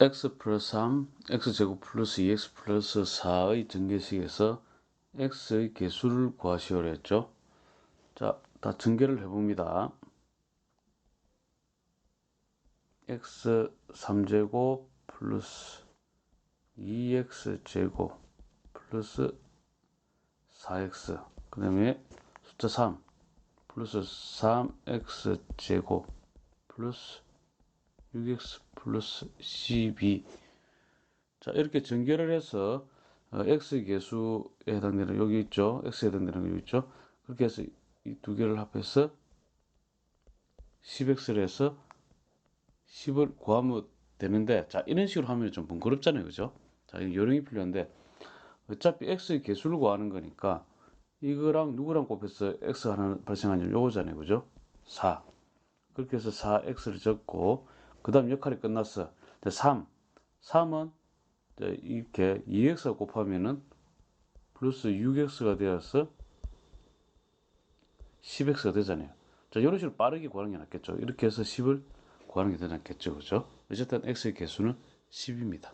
x 플러스 3, x제곱 플러스 2x 플러스 4의 전개식에서 x의 개수를 구하시오라 했죠. 자, 다 전개를 해봅니다. x 3제곱 플러스 2x제곱 플러스 4x 그 다음에 숫자 3 플러스 3x제곱 플러스 6x 플러스 12 자, 이렇게 전개를 해서 어, x 개수에 해당되는 여기 있죠. x에 해당되는 거 여기 있죠. 그렇게 해서 이 두 개를 합해서 10x를 해서 10을 구하면 되는데 자, 이런 식으로 하면 좀 번거롭잖아요. 그죠? 자, 이 요령이 필요한데 어차피 x의 개수를 구하는 거니까 이거랑 누구랑 곱해서 x 하나 발생하냐면 요거잖아요. 그죠? 4. 그렇게 해서 4x를 적고 그 다음 역할이 끝났어. 3. 3은 이렇게 2x가 곱하면은 플러스 6x가 되어서 10x가 되잖아요. 자, 이런 식으로 빠르게 구하는 게 낫겠죠. 이렇게 해서 10을 구하는 게 더 낫겠죠. 그죠? 어쨌든 x의 개수는 10입니다.